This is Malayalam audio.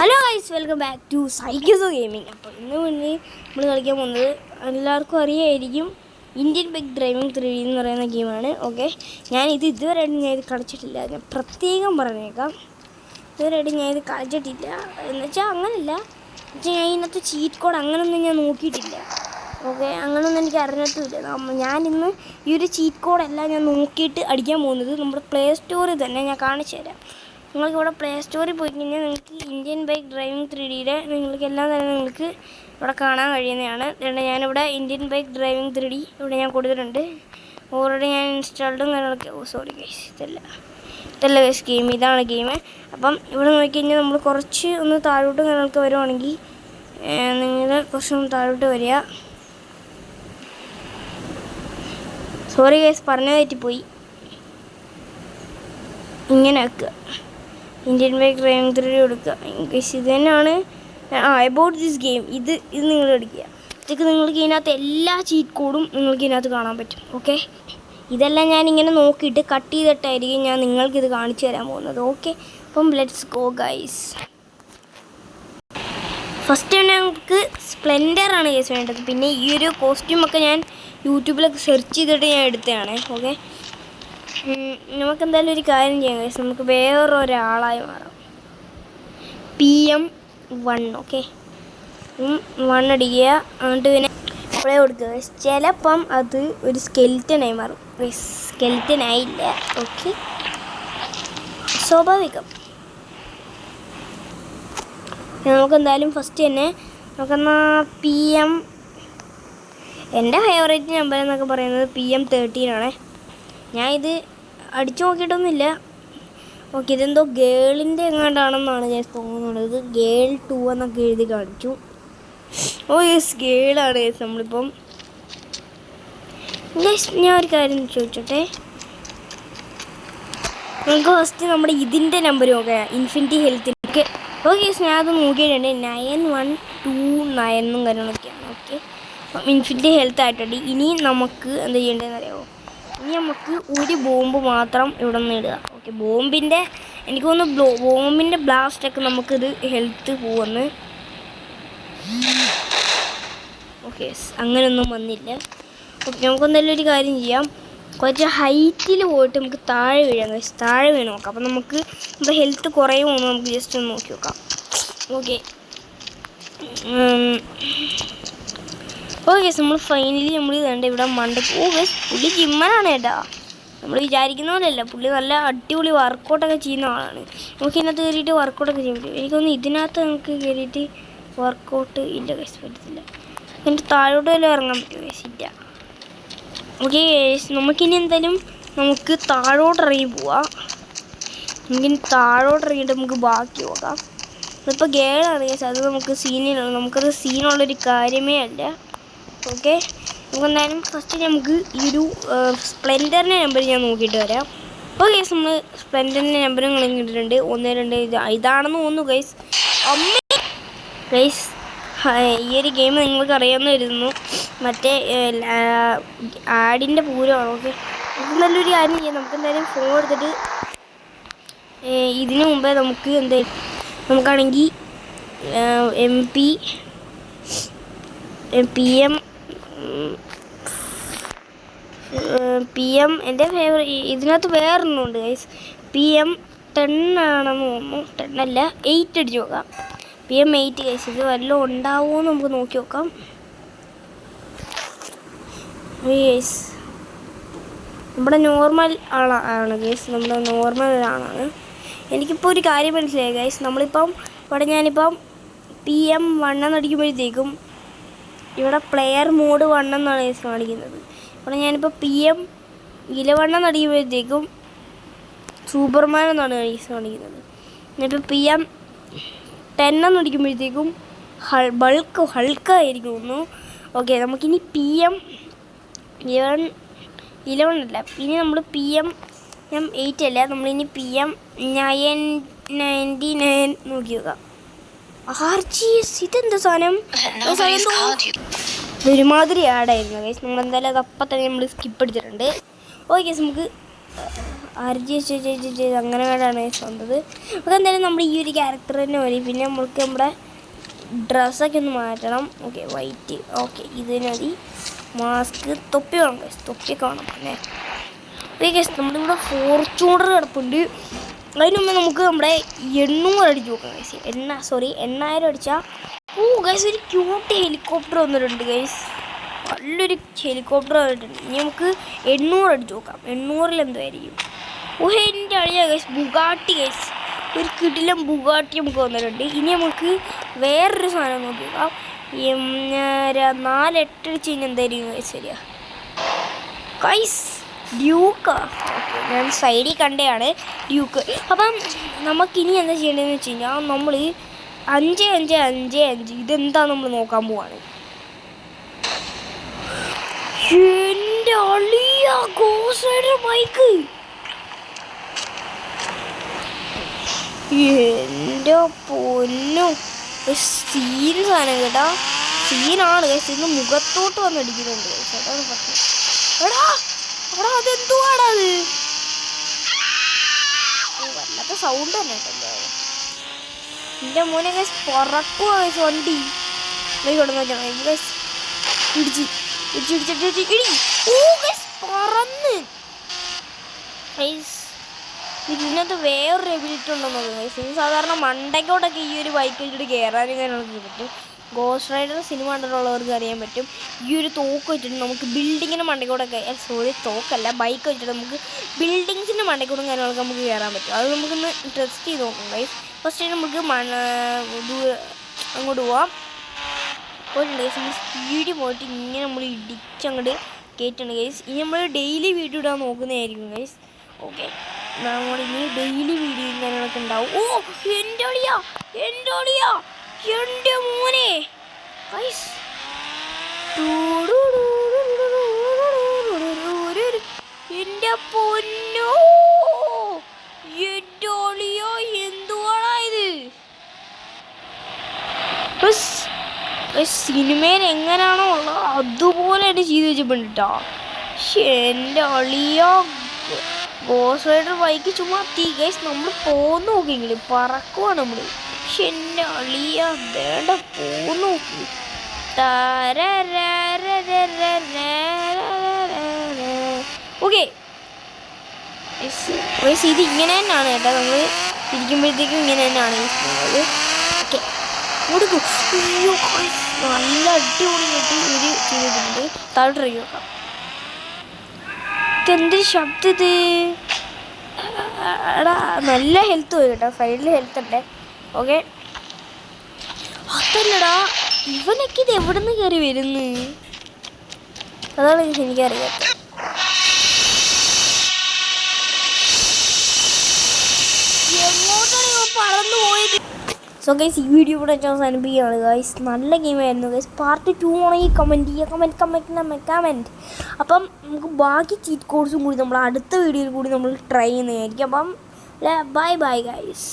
Hello guys welcome back to സൈക്കിസ് gaming അപ്പോൾ ഇന്ന് മുന്നേ നമ്മൾ കളിക്കാൻ പോകുന്നത് എല്ലാവർക്കും അറിയായിരിക്കും ഇന്ത്യൻ ബൈക്ക് ഡ്രൈവിംഗ് ത്രീ എന്ന് പറയുന്ന ഗെയിമാണ് ഓക്കെ ഞാൻ ഇത് ഇതുവരെയായിട്ട് ഞാൻ ഇത് കളിച്ചിട്ടില്ല. ഞാൻ പ്രത്യേകം പറഞ്ഞേക്കാം. ഇതുവരെയായിട്ട് ഞാൻ ഇത് കളിച്ചിട്ടില്ല. എന്ന് വെച്ചാൽ അങ്ങനല്ല. എന്നുവെച്ചാൽ ഞാൻ ഇതിനകത്ത് ചീറ്റ് കോഡ് അങ്ങനൊന്നും ഞാൻ നോക്കിയിട്ടില്ല. ഓക്കെ അങ്ങനൊന്നും എനിക്ക് അറിഞ്ഞിട്ടില്ല. ഇന്ന് ഈ ഒരു ചീറ്റ് കോഡെല്ലാം ഞാൻ നോക്കിയിട്ട് അടിക്കാൻ പോകുന്നത് നമ്മുടെ പ്ലേ സ്റ്റോറിൽ തന്നെ ഞാൻ കാണിച്ചു തരാം നിങ്ങൾക്ക് ഇവിടെ പ്ലേ സ്റ്റോറിൽ പോയി കഴിഞ്ഞാൽ നിങ്ങൾക്ക് ഇന്ത്യൻ ബൈക്ക് ഡ്രൈവിംഗ് ത്രീ ഡിയുടെ നിങ്ങൾക്ക് എല്ലാം തന്നെ നിങ്ങൾക്ക് ഇവിടെ കാണാൻ കഴിയുന്നതാണ്. അതുകൊണ്ട് ഞാനിവിടെ Indian bike driving three D ഇവിടെ ഞാൻ കൊടുത്തിട്ടുണ്ട്. ഓൾറെഡി ഞാൻ ഇൻസ്റ്റാൾഡും കാര്യങ്ങളൊക്കെ ഓ സോറി ഗൈസ് ഇതല്ല. ഇതല്ല ഗൈസ് ഗെയിം ഇതാണ് ഗെയിം അപ്പം ഇവിടെ നോക്കിക്കഴിഞ്ഞാൽ നമ്മൾ കുറച്ച് ഒന്ന് താഴോട്ട് നിങ്ങൾക്ക് വരുവാണെങ്കിൽ നിങ്ങൾ കുറച്ചൊന്ന് താഴോട്ട് വരിക. സോറി ഗൈസ് പറഞ്ഞതായിട്ട് പോയി ഇങ്ങനെ വെക്കുക ഇന്ത്യൻ ബൈക്ക് ഡ്രൈവിംഗ് ത്രീ കൊടുക്കുക ഇംഗ്ലീഷ് ഇത് തന്നെയാണ് ആ എബൌട്ട് ദിസ് ഗെയിം ഇത് ഇത് നിങ്ങൾ എടുക്കുക. ഇതൊക്കെ നിങ്ങൾക്ക് ഇതിനകത്ത് എല്ലാ ചീറ്റ് കോഡും നിങ്ങൾക്ക് ഇതിനകത്ത് കാണാൻ പറ്റും. ഓക്കെ ഇതെല്ലാം ഞാൻ ഇങ്ങനെ നോക്കിയിട്ട് കട്ട് ചെയ്തിട്ടായിരിക്കും ഞാൻ നിങ്ങൾക്ക് ഇത് കാണിച്ചു തരാൻ പോകുന്നത്. ഓക്കെ അപ്പം ലെറ്റ്സ് ഗോ ഗൈസ് ഫസ്റ്റ് തന്നെ സ്പ്ലെൻഡറാണ് കേസ് വേണ്ടത്. പിന്നെ ഈ ഒരു കോസ്റ്റ്യൂമൊക്കെ ഞാൻ യൂട്യൂബിലൊക്കെ സെർച്ച് ചെയ്തിട്ട് ഞാൻ എടുത്തതാണ്. ഓക്കെ നമുക്ക് എന്തായാലും ഒരു കാര്യം ചെയ്യാം കേസ് നമുക്ക് വേറൊരാളായി മാറാം. P M one okay one അടിക്കുക. എന്നിട്ട് പിന്നെ പ്ലേ കൊടുക്കുക ചിലപ്പം അത് ഒരു സ്കെൽറ്റനായി മാറും. സ്കെൽറ്റനായില്ല ഓക്കെ സ്വാഭാവികം. നമുക്ക് എന്തായാലും ഫസ്റ്റ് തന്നെ നമുക്കെന്നാ പി എം എന്റെ ഫേവറേറ്റ് നമ്പർ എന്നൊക്കെ പറയുന്നത് പി എം തേർട്ടീൻ ആണ്. ഞാൻ ഇത് അടിച്ചു നോക്കിയിട്ടൊന്നുമില്ല. ഓക്കെ ഇതെന്തോ ഗേളിന്റെ എങ്ങാണ്ടാണെന്നാണ് ഞാൻ തോന്നുന്നത്. ഇത് ഗേൾ ടു എന്നൊക്കെ എഴുതി കാണിച്ചു. ഓ യെസ് ഗേളാണ് യെസ് നമ്മളിപ്പം ഞാൻ ഒരു കാര്യം ചോദിച്ചോട്ടെ? നമുക്ക് ഫസ്റ്റ് നമ്മുടെ ഇതിന്റെ നമ്പർ നോക്കാം ഇൻഫിനിറ്റി ഹെൽത്തിന്റെ ഓക്കെ ഞാൻ അത് നോക്കിയിട്ടുണ്ട്. നയൻ വൺ ടു നയൻ എന്നും കാര്യങ്ങളൊക്കെയാണ്. ഓക്കെ. അപ്പം ഇൻഫിനിറ്റി ഹെൽത്ത് ആയിട്ടുണ്ട്. ഇനി നമുക്ക് എന്താ ചെയ്യേണ്ടതെന്ന് അറിയാമോ ഇനി നമുക്ക് ഒരു ബോംബ് മാത്രം ഇവിടെ നിന്ന് ഇടുക. ഓക്കെ ബോംബിന്റെ എനിക്ക് തോന്നുന്നു ബോംബിന്റെ ബ്ലാസ്റ്റൊക്കെ നമുക്കിത് ഹെൽത്ത് പോവെന്ന്. ഓക്കെ അങ്ങനെയൊന്നും വന്നില്ല. ഓക്കെ നമുക്ക് എന്തായാലും ഒരു കാര്യം ചെയ്യാം. കുറച്ച് ഹൈറ്റിൽ പോയിട്ട് നമുക്ക് താഴെ വീഴാം guys. താഴെ വീണ് നോക്കാം. അപ്പം നമുക്ക് നമ്മുടെ ഹെൽത്ത് കുറയുമോ നമുക്ക് ജസ്റ്റ് ഒന്ന് നോക്കി നോക്കാം. ഓക്കെ ഓക്കെ നമ്മൾ ഫൈനലി നമ്മൾ കണ്ട ഇവിടെ മണ്ട ഓ ഗസ് പുള്ളി ജിമ്മനാണ് കേട്ടാ നമ്മൾ വിചാരിക്കുന്ന പോലെയല്ല. പുള്ളി നല്ല അടിപൊളി വർക്കൗട്ടൊക്കെ ചെയ്യുന്ന ആളാണ്. നമുക്ക് ഇതിനകത്ത് കയറിയിട്ട് വർക്കൗട്ടൊക്കെ ചെയ്യാൻ പറ്റും. എനിക്കൊന്ന് ഇതിനകത്ത് നമുക്ക് കയറിയിട്ട് വർക്കൗട്ട് ഇല്ല ഗസ് പറ്റത്തില്ല. എന്നിട്ട് താഴോട്ട് വല്ലതും ഇറങ്ങാൻ പറ്റും ഗസ് ഇല്ല. ഓക്കെ നമുക്കിനി എന്തായാലും നമുക്ക് താഴോട്ട് ഇറങ്ങി പോവാം. നമുക്കിനി താഴോട്ട് ഇറങ്ങിയിട്ട് നമുക്ക് ബാക്കി നോക്കാം. അതിപ്പോൾ ഗേളാണ് ഗസ് അത് നമുക്ക് സീനിലാണ് നമുക്കത് സീനുള്ളൊരു കാര്യമേ അല്ല. ഓക്കെ. നമുക്ക് എന്തായാലും ഫസ്റ്റ് നമുക്ക് ഈ ഒരു സ്പ്ലെൻഡറിന്റെ നമ്പർ ഞാൻ നോക്കിയിട്ട് വരാം. അപ്പോൾ ഗൈസ് നമ്മൾ സ്പ്ലെൻഡറിന്റെ നമ്പർ നിങ്ങൾ കിട്ടിയിട്ടുണ്ട് ഒന്ന് രണ്ട് ഇത് ഇതാണെന്ന് തോന്നുന്നു ഗൈസ് അമ്മ. ഗൈസ് ഈ ഒരു ഗെയിം നിങ്ങൾക്ക് അറിയാമെന്ന് വരുന്നു മറ്റേ ആഡിന്റെ പൂരമാണ്? ഓക്കെ. നല്ലൊരു കാര്യം ചെയ്യാം. നമുക്ക് എന്തായാലും ഫോൺ എടുത്തിട്ട് ഇതിനു മുമ്പേ നമുക്ക് എന്താ നമുക്കാണെങ്കിൽ M P P M P M എന്റെ ഫേവറേറ്റ് ഇതിനകത്ത് വേറൊന്നുണ്ട് ഗൈസ് പി എം ടെൻ ആണെന്ന് തോന്നുന്നു. ടെൻ അല്ല എയ്റ്റ് അടിച്ച് നോക്കാം. പി എം എയ്റ്റ് ഗൈസ് ഇത് വല്ലതും ഉണ്ടാവുമോ എന്ന് നമുക്ക് നോക്കി നോക്കാം. ഗൈസ് നമ്മുടെ നോർമൽ ആളാണ് ഗൈസ് നമ്മുടെ നോർമൽ ആളാണ്. എനിക്കിപ്പോൾ ഒരു കാര്യം മനസ്സിലായി ഗൈസ് നമ്മളിപ്പം ഇവിടെ ഞാനിപ്പം പി എം വണ്ണം അടിക്കുമ്പോഴത്തേക്കും ഇവിടെ പ്ലെയർ മോഡ് വണ്ണെന്നാണ് എന്നാണ് കാണിക്കുന്നത്. ഇവിടെ ഞാനിപ്പോൾ പി എം ഇലവണ്ണം അടിക്കുമ്പോഴത്തേക്കും സൂപ്പർമാൻ എന്നാണ് കാണിക്കുന്നത്. ഞാനിപ്പോൾ പി എം ടെൻ എന്ന് അടിക്കുമ്പോഴത്തേക്കും ഹൾ ബൾക്ക് ഹൾക്കായിരിക്കും തോന്നുന്നു ഓക്കെ നമുക്കിനി പി എം ഇലവൺ ഇലവൺ അല്ല. ഇനി നമ്മൾ പി എം എം എയ്റ്റ് അല്ല. നമ്മളിനി P M nine ninety nine നോക്കി നോക്കാം ഇതെന്താ സാധനം? ഒരുമാതിരി ആടായിരുന്നു ഗൈസ് നമ്മൾ എന്തായാലും അത് അപ്പം തന്നെ നമ്മൾ സ്കിപ്പ് അടിച്ചിട്ടുണ്ട് ഓക്കെ ഗൈസ് നമുക്ക് ആർ ജി എസ് അങ്ങനെ വേണ്ടാണ് വന്നത്. അപ്പോൾ എന്തായാലും നമ്മൾ ഈ ഒരു ക്യാരക്ടർ തന്നെ മതി. പിന്നെ നമുക്ക് നമ്മുടെ ഡ്രസ്സൊക്കെ ഒന്ന് മാറ്റണം. ഓക്കെ വൈറ്റ് ഓക്കെ ഇതിന് മതി. മാസ്ക് തൊപ്പി വേണം ഗൈസ് തൊപ്പിയൊക്കെ വേണം. പിന്നെ ഓക്കെ ഗൈസ് നമ്മുടെ ഇവിടെ ഫോർച്യൂണർ കിടപ്പുണ്ട് അതിന് മുമ്പ് നമുക്ക് നമ്മുടെ എണ്ണൂറ് അടിച്ച് നോക്കാം ഗൈസ് എണ്ണ സോറി എണ്ണായിരം അടിച്ചാൽ ഓ ഗൈസ് ഒരു ക്യൂട്ട് ഹെലികോപ്റ്റർ വന്നിട്ടുണ്ട് ഗൈസ് നല്ലൊരു ഹെലികോപ്റ്റർ വന്നിട്ടുണ്ട്. ഇനി നമുക്ക് എണ്ണൂറ് അടിച്ച് നോക്കാം എണ്ണൂറിൽ എന്തായിരിക്കും ഓ എന്റെ അളിയാ ഗൈസ് ബുഗാട്ടി ഗൈസ് ഒരു കിടിലം ബുഗാട്ടി നമുക്ക് വന്നിട്ടുണ്ട്. ഇനി നമുക്ക് വേറൊരു സാധനം നോക്കി നോക്കാം. എം, ര- നാലെട്ട് അടിച്ച് കഴിഞ്ഞാൽ എന്തായിരിക്കും ഗൈസ് ശരിയാ കൈസ് ഡ്യൂക്കാ. ഞാൻ സൈഡിൽ കണ്ടെയാണ് ഡ്യൂക്ക്. അപ്പം നമുക്കിനി എന്താ ചെയ്യേണ്ടതെന്ന് വെച്ച് കഴിഞ്ഞാൽ നമ്മൾ അഞ്ച് അഞ്ച് അഞ്ച് അഞ്ച് ഇതെന്താ നമ്മൾ നോക്കാൻ പോവാണ്? എന്റെ അളിയ ഗോസയുടെ ബൈക്ക് എന്റെ പൊന്നു. സീൻ സാധനം കേട്ടാ. സീനാണ്. ഇന്ന് മുഖത്തോട്ട് വന്നടിക്കുന്നുണ്ട് പ്രശ്നം. എടാ എടാ വല്ലാത്ത സൗണ്ട് തന്നെ കേട്ടോ എന്റെ മോനെ ഗൈസ് പറക്കുവാ ഗൈസ് വണ്ടി. ഇടി. ഓ പറന്ന്. ഇതിനകത്ത് വേറൊരു എബിലിറ്റി ഉണ്ടെന്ന് തോന്നുന്നു സാധാരണ മണ്ടയ്ക്കോട്ടൊക്കെ ഈ ഒരു ബൈക്ക് വെച്ചിട്ട് കയറാനും കാര്യങ്ങളൊക്കെ പറ്റും ഗോസ്റ്റ് റൈഡർ സിനിമ കണ്ടിട്ടുള്ളവർക്ക് അറിയാൻ പറ്റും. ഈ ഒരു തോക്ക് വെച്ചിട്ട് നമുക്ക് ബിൽഡിങ്ങിന് മണ്ടയ്ക്കോട്ടൊക്കെ സോറി തോക്കല്ല ബൈക്ക് വെച്ചിട്ട് നമുക്ക് ബിൽഡിങ്സിന്റെ മണ്ടയ്ക്കോട്ടും കാര്യങ്ങളൊക്കെ നമുക്ക് കയറാൻ പറ്റും. അത് നമുക്കൊന്ന് ടെസ്റ്റ് ചെയ്ത് നോക്കാം ഗൈസ് ഫസ്റ്റ് നമുക്ക് മണ്ണ അങ്ങോട്ട് പോവാം. പോയിട്ടുണ്ട് ഗൈസ് നമ്മൾ സ്പീഡിൽ പോയിട്ട് ഇങ്ങനെ നമ്മൾ ഇടിച്ചങ്ങോട്ട് കയറ്റുണ്ട് ഗൈസ് ഇനി നമ്മൾ ഡെയിലി വീഡിയോ ഇടാൻ നോക്കുന്നതായിരിക്കും ഗൈസ് ഓക്കെ നമ്മൾ ഇനി ഡെയിലി വീഡിയോ കാര്യങ്ങളൊക്കെ ഉണ്ടാവും. ഓ എന്റെ ഒളിയാ എന്റെ അളിയാ എന്റെ മോനെ. ഗൈസ് എന്റെ പൊന്നോ എന്റെ അളിയോ എന്തുവാടാ ഇത് സിനിമയിൽ എങ്ങനെയാണോ ഉള്ളത് അതുപോലെ തന്നെ ചെയ്ത് വെച്ചിട്ടുണ്ട് കേട്ടോ പക്ഷെ എന്റെ അളിയ ഗോസ് റൈഡർ ബൈക്ക് ചുമ്മാ തീ നമ്മൾ പോന്ന് നോക്കിയെങ്കിൽ പറക്കുവാണ് നമ്മൾ എന്റെ അളിയ വേണ്ട പോന്നു ഓക്കെ ഇത് ഇങ്ങനെ തന്നെയാണ് കേട്ടോ നമ്മൾ ഇരിക്കുമ്പോഴത്തേക്കും ഇങ്ങനെ തന്നെയാണ് ഈ പോകുന്നത് ഓക്കെ കൊടുക്കും അയ്യോ നല്ല അടിപൊളിയായിട്ട് ഇവർ ചെയ്തിട്ടുണ്ട് താഴെ ട്രൈ നോക്കാം ഇതെന്തൊരു ശബ്ദം എടാ നല്ല ഹെൽത്ത് പോയി കേട്ടോ സൈഡിൽ ഹെൽത്ത് ഉണ്ട് ഓക്കെ. അതല്ലടാ ഇവനൊക്കെ ഇത് എവിടെ നിന്ന് കയറി വരുന്നു? അതാണ് എനിക്കറിയാം എങ്ങോട്ടാണ് പറന്നു സോ ഗൈസ് ഈ വീഡിയോ ഇവിടെ വെച്ച് അവസാനിപ്പിക്കുകയാണ്. ഗൈസ് നല്ല ഗെയിമായിരുന്നു ഗൈസ് പാർട്ട് ടു ആണെങ്കിൽ കമന്റ് ചെയ്യുക കമന്റ് കമന്റ് കമന്റ് അപ്പം നമുക്ക് ബാക്കി ചീറ്റ് കോഡ്സും കൂടി നമ്മൾ അടുത്ത വീഡിയോയിൽ കൂടി നമ്മൾ ട്രൈ ചെയ്യുന്നതായിരിക്കും. അപ്പം ബൈ ബൈ ഗൈസ്